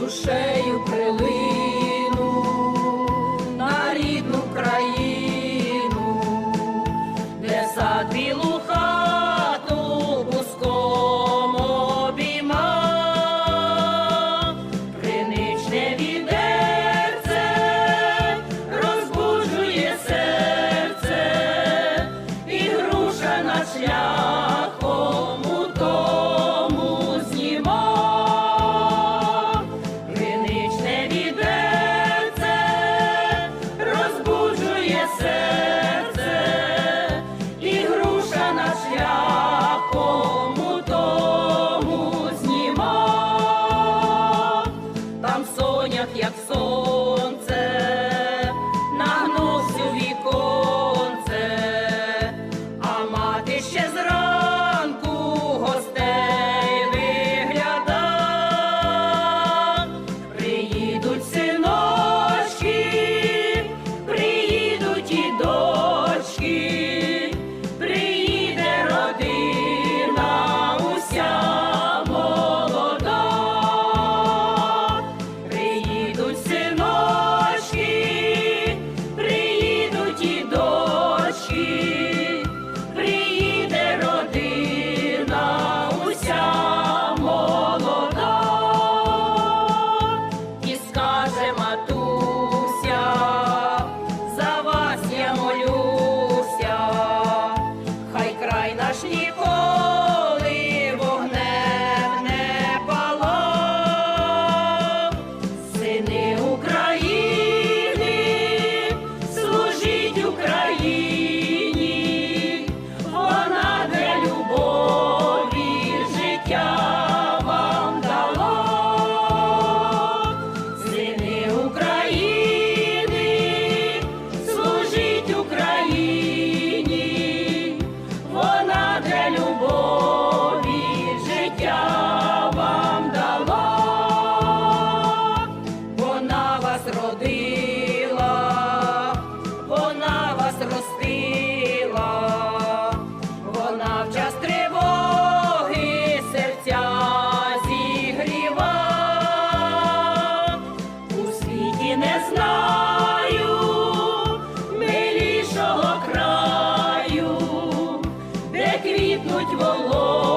душею прилину на рідну країну, де садило. родила, вона вас ростила, вона в час тривоги серця зігріва, у світі не знаю милішого краю, де квітнуть волос.